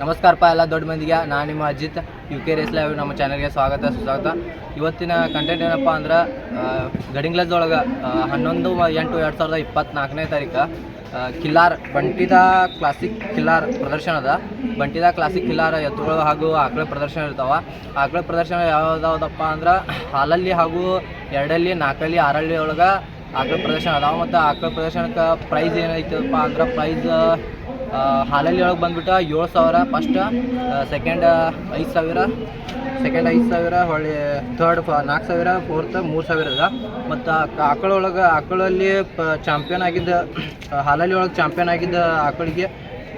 ನಮಸ್ಕಾರಪ್ಪ, ಎಲ್ಲ ದೊಡ್ಡ ಮಂದಿಗೆ. ನಾನು ನಿಮ್ಮ Ajit. U K race live ನಮ್ಮ ಚಾನಲ್ಗೆ ಸ್ವಾಗತ, ಸುಸ್ವಾಗತ. ಇವತ್ತಿನ ಕಂಟೆಂಟ್ ಏನಪ್ಪ ಅಂದ್ರೆ ಗಡಿಂಗ್ಲದೊಳಗೆ ಹನ್ನೊಂದು ಎಂಟು ಎರಡು ಸಾವಿರದ ಇಪ್ಪತ್ತ್ನಾಲ್ಕನೇ ತಾರೀಕು ಕಿಲ್ಲಾರ್ ಬಂಟಿದ ಕ್ಲಾಸಿಕ್ ಕಿಲ್ಲಾರ್ ಪ್ರದರ್ಶನ ಅದ. ಬಂಟಿದ ಕ್ಲಾಸಿಕ್ ಕಿಲ್ಲಾರ್ ಎತ್ತುಗಳು ಹಾಗೂ ಆಕಳ ಪ್ರದರ್ಶನ ಇರ್ತಾವ. ಆಕಳ ಪ್ರದರ್ಶನ ಯಾವ್ದಾವ್ದಪ್ಪ ಅಂದ್ರೆ, ಹಾಲಲ್ಲಿ ಹಾಗೂ ಎರಡಲ್ಲಿ ನಾಲ್ಕಲ್ಲಿ ಆರಲ್ಲಿ ಒಳಗೆ ಆಕಳ ಪ್ರದರ್ಶನ ಅದಾವ. ಮತ್ತು ಆಕಳ ಪ್ರದರ್ಶನಕ್ಕೆ ಪ್ರೈಸ್ ಏನೈತಪ್ಪ ಅಂದ್ರೆ ಪ್ರೈಸ್ ಹಾಲಲ್ಲಿ ಒಳಗೆ ಬಂದ್ಬಿಟ್ಟು ಏಳು ಸಾವಿರ ಫಸ್ಟ್ ಸೆಕೆಂಡ್ ಐದು ಸಾವಿರ. ಸೆಕೆಂಡ್ ಐದು ಸಾವಿರ, ಹೊಳ್ಳಿ ಥರ್ಡ್ ನಾಲ್ಕು ಸಾವಿರ ಫೋರ್ತ್ ಮೂರು ಸಾವಿರ ಅದ ಮತ್ತು ಆಕಳೊಳಗೆ ಆಕಳಲ್ಲಿ, ಪ ಚಾಂಪಿಯನ್ ಆಗಿದ್ದ ಹಾಲಲ್ಲಿ ಒಳಗೆ ಚಾಂಪಿಯನ್ ಆಗಿದ್ದ ಆಕಳಿಗೆ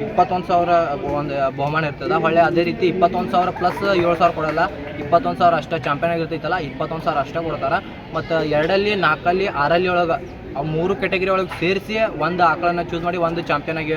ಇಪ್ಪತ್ತೊಂದು ಸಾವಿರ ಒಂದು ಬಹುಮಾನ ಇರ್ತದೆ. ಹೊಳ್ಳೆ ಅದೇ ರೀತಿ ಇಪ್ಪತ್ತೊಂದು ಸಾವಿರ ಪ್ಲಸ್ ಏಳು ಸಾವಿರ ಕೊಡಲ್ಲ. ಇಪ್ಪತ್ತೊಂದು ಸಾವಿರ ಅಷ್ಟೇ ಚಾಂಪಿಯನ್ ಆಗಿರ್ತೈತಲ್ಲ, ಇಪ್ಪತ್ತೊಂದು ಸಾವಿರ ಅಷ್ಟೇ ಕೊಡ್ತಾರೆ. ಮತ್ತು ಎರಡಲ್ಲಿ, ನಾಲ್ಕಲ್ಲಿ, ಆರಲ್ಲಿ ಒಳಗೆ ಆ ಮೂರು ಕೆಟಗರಿ ಒಳಗೆ ಸೇರಿಸಿ ಒಂದು ಆಕಳನ್ನು ಚೂಸ್ ಮಾಡಿ ಒಂದು ಚಾಂಪಿಯನ್ ಆಗಿ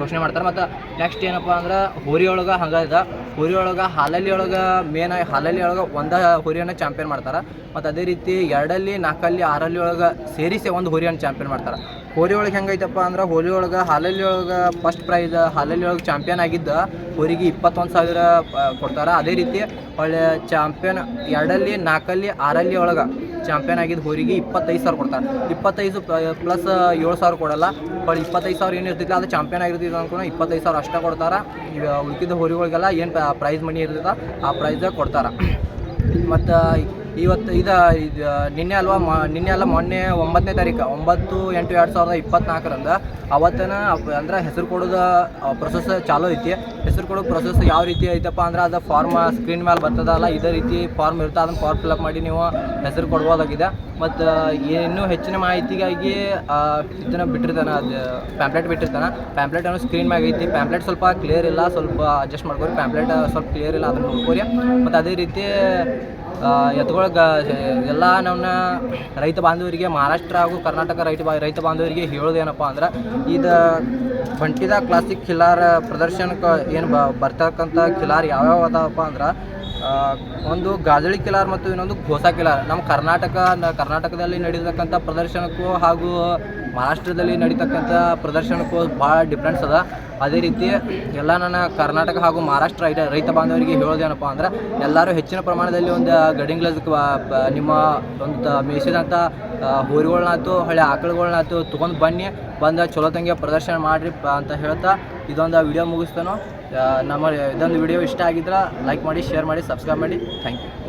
ಘೋಷಣೆ ಮಾಡ್ತಾರೆ. ಮತ್ತು ನೆಕ್ಸ್ಟ್ ಏನಪ್ಪ ಅಂದ್ರೆ ಹೋರಿ ಒಳಗೆ ಹಂಗೆ ಹೋರಿ ಒಳಗೆ ಹಾಲಲ್ಲಿ ಒಳಗೆ ಮೇನ್ ಆಗಿ ಹಾಲಲ್ಲಿ ಒಳಗೆ ಒಂದು ಹುರಿಯನ್ನು ಚಾಂಪಿಯನ್ ಮಾಡ್ತಾರೆ. ಮತ್ತು ಅದೇ ರೀತಿ ಎರಡಲ್ಲಿ ನಾಲ್ಕಲ್ಲಿ ಆರಲ್ಲಿ ಒಳಗೆ ಸೇರಿಸಿ ಒಂದು ಹುರಿಯನ್ನು ಚಾಂಪಿಯನ್ ಮಾಡ್ತಾರೆ. ಹೋರಿ ಒಳಗೆ ಹೆಂಗೈತಪ್ಪ ಅಂದ್ರೆ ಹೋರಿ ಒಳಗೆ ಹಾಲಲ್ಲಿ ಒಳಗೆ ಫಸ್ಟ್ ಪ್ರೈಸ್ ಹಾಲಲ್ಲಿ ಒಳಗೆ ಚಾಂಪಿಯನ್ ಆಗಿದ್ದ ಹೋರಿಗೆ ಇಪ್ಪತ್ತೊಂದು ಸಾವಿರ ಕೊಡ್ತಾರೆ. ಅದೇ ರೀತಿ ಒಳ್ಳೆ ಚಾಂಪಿಯನ್ ಎರಡಲ್ಲಿ ನಾಲ್ಕಲ್ಲಿ ಆರಲ್ಲಿ ಒಳಗೆ ಚಾಂಪಿಯನ್ ಆಗಿದ್ದ ಹೋರಿಗೆ ಇಪ್ಪತ್ತೈದು ಸಾವಿರ ಕೊಡ್ತಾರೆ. ಇಪ್ಪತ್ತೈದು ಪ್ಲಸ್ ಏಳು ಸಾವಿರ ಕೊಡಲ್ಲ. ಬಟ್ ಇಪ್ಪತ್ತೈದು ಸಾವಿರ ಏನು ಇರ್ತೈತಿ, ಅದು ಚಾಂಪಿಯನ್ ಆಗಿರ್ತೈತೆ ಅಂದ್ಕೊಂಡು ಇಪ್ಪತ್ತೈದು ಸಾವಿರ ಅಷ್ಟೇ ಕೊಡ್ತಾರೆ. ಈಗ ಉಳ್ಕಿದ ಹೋರಿಗಳಿಗೆಲ್ಲ ಏನು ಪ್ರೈಸ್ ಮನಿ ಇರ್ತೈತೆ ಆ ಪ್ರೈಸ್ ಕೊಡ್ತಾರೆ. ಮತ್ತು ಇವತ್ತು ಇದು, ನಿನ್ನೆ ಅಲ್ವಾ, ಮ, ನಿನ್ನೆ ಅಲ್ಲ ಮೊನ್ನೆ ಒಂಬತ್ತನೇ ತಾರೀಕು, ಒಂಬತ್ತು ಎಂಟು ಎರಡು ಸಾವಿರದ ಇಪ್ಪತ್ನಾಲ್ಕರಂದ ಅವತ್ತನ, ಅಂದ್ರೆ ಹೆಸರು ಕೊಡೋದು ಪ್ರೊಸೆಸ್ ಚಾಲೂ ಐತಿ. ಹೆಸರು ಕೊಡೋ ಪ್ರೊಸೆಸ್ ಯಾವ ರೀತಿ ಐತಪ್ಪ ಅಂದ್ರೆ ಅದು ಫಾರ್ಮ್ ಸ್ಕ್ರೀನ್ ಮೇಲೆ ಬರ್ತದಲ್ಲ, ಇದೇ ರೀತಿ ಫಾರ್ಮ್ ಇರುತ್ತೆ. ಅದನ್ನು ಫಾರ್ಮ್ ಫಿಲಪ್ ಮಾಡಿ ನೀವು ಹೆಸರು ಕೊಡ್ಬೋದಾಗಿದೆ. ಮತ್ತು ಇನ್ನೂ ಹೆಚ್ಚಿನ ಮಾಹಿತಿಗಾಗಿ ಇದನ್ನು ಬಿಟ್ಟಿರ್ತಾನೆ, ಅದು ಪ್ಯಾಂಪ್ಲೆಟ್ ಬಿಟ್ಟಿರ್ತಾನೆ. ಪ್ಯಾಂಪ್ಲೆಟ್ ಅನ್ನೋ ಸ್ಕ್ರೀನ್ ಮ್ಯಾಗ ಐತಿ. ಪ್ಯಾಂಪ್ಲೆಟ್ ಸ್ವಲ್ಪ ಕ್ಲಿಯರ್ ಇಲ್ಲ, ಸ್ವಲ್ಪ ಅಡ್ಜಸ್ಟ್ ಮಾಡ್ಕೊರಿ. ಪ್ಯಾಂಪ್ಲೆಟ್ ಸ್ವಲ್ಪ ಕ್ಲಿಯರ್ ಇಲ್ಲ, ಅದನ್ನು ನೋಡ್ಕೊರಿ. ಮತ್ತು ಅದೇ ರೀತಿ ಎತ್ಕೊಳಗ, ಎಲ್ಲ ನಮ್ಮ ರೈತ ಬಾಂಧವರಿಗೆ, ಮಹಾರಾಷ್ಟ್ರ ಹಾಗೂ ಕರ್ನಾಟಕ ರೈತ ಬಾ, ರೈತ ಬಾಂಧವರಿಗೆ ಹೇಳೋದೇನಪ್ಪ ಅಂದ್ರೆ ಇದು ಬಂಟಿದ ಕ್ಲಾಸಿಕ್ ಖಿಲಾರ ಪ್ರದರ್ಶನಕ್ಕೆ ಏನು ಬ ಬರ್ತಕ್ಕಂಥ ಖಿಲಾರ್ ಯಾವ್ಯಾವ ಅದಾವಪ್ಪ ಅಂದ್ರೆ ಒಂದು ಗಾಜಳಿ ಕಿಲಾರ್ ಮತ್ತು ಇನ್ನೊಂದು ಘೋಸಾ ಕಿಲಾರ್. ನಮ್ಮ ಕರ್ನಾಟಕ ಕರ್ನಾಟಕದಲ್ಲಿ ನಡೀತಕ್ಕಂಥ ಪ್ರದರ್ಶನಕ್ಕೂ ಹಾಗೂ ಮಹಾರಾಷ್ಟ್ರದಲ್ಲಿ ನಡೀತಕ್ಕಂಥ ಪ್ರದರ್ಶನಕ್ಕೂ ಭಾಳ ಡಿಫ್ರೆನ್ಸ್ ಅದ. ಅದೇ ರೀತಿ ಎಲ್ಲ ನನ್ನ ಕರ್ನಾಟಕ ಹಾಗೂ ಮಹಾರಾಷ್ಟ್ರ ರೈತ ರೈತ ಬಾಂಧವರಿಗೆ ಹೇಳೋದೇನಪ್ಪ ಅಂದ್ರೆ ಎಲ್ಲರೂ ಹೆಚ್ಚಿನ ಪ್ರಮಾಣದಲ್ಲಿ ಒಂದು ಗಡಿಂಗ್ಲಸ್ ನಿಮ್ಮ ಒಂದು ತ- ಮೇಯಿಸಿದಂಥ ಹಳೆ ಆಕಳುಗಳನ್ನಾಯ್ತು ತೊಗೊಂಡು ಬನ್ನಿ, ಬಂದು ಚಲೋ ತಂಗಿ ಪ್ರದರ್ಶನ ಮಾಡಿರಿ ಅಂತ ಹೇಳ್ತಾ ಇದೊಂದು ವಿಡಿಯೋ ಮುಗಿಸ್ತಾನೋ. ನಮ್ಮ ಇದೊಂದು ವಿಡಿಯೋ ಇಷ್ಟ ಆಗಿದ್ರೆ ಲೈಕ್ ಮಾಡಿ ಶೇರ್ ಮಾಡಿ ಸಬ್ಸ್ಕ್ರೈಬ್ ಮಾಡಿ. Thank you